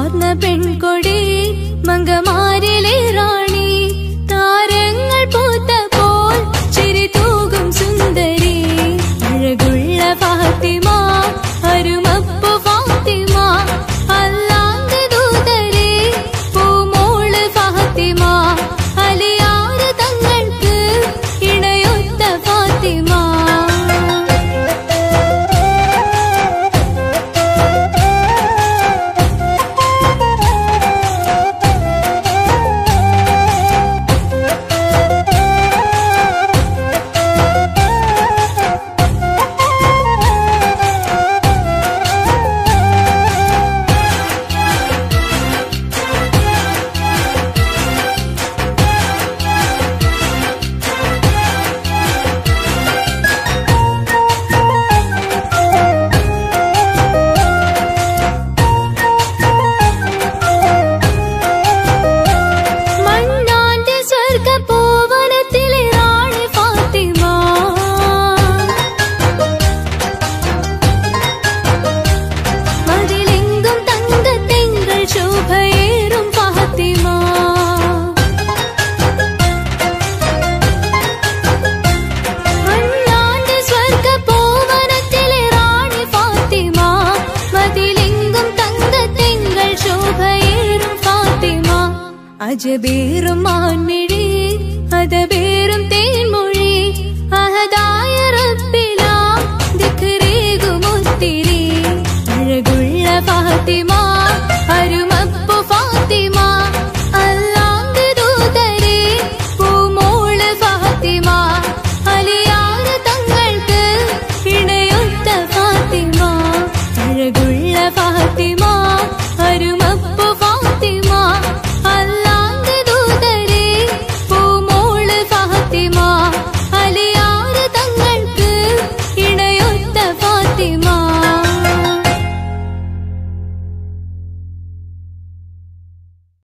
വാർന്ന പെൺകൊടി മംഗമാരിലെ റാണി അജബേറും മാൻമിഴി അതബേറും തേൻമൊഴി അഹദായ റബ്ബിലാ ദിക്റേകുമൊത്തിരി അഴകുള്ള ഫാത്തിമ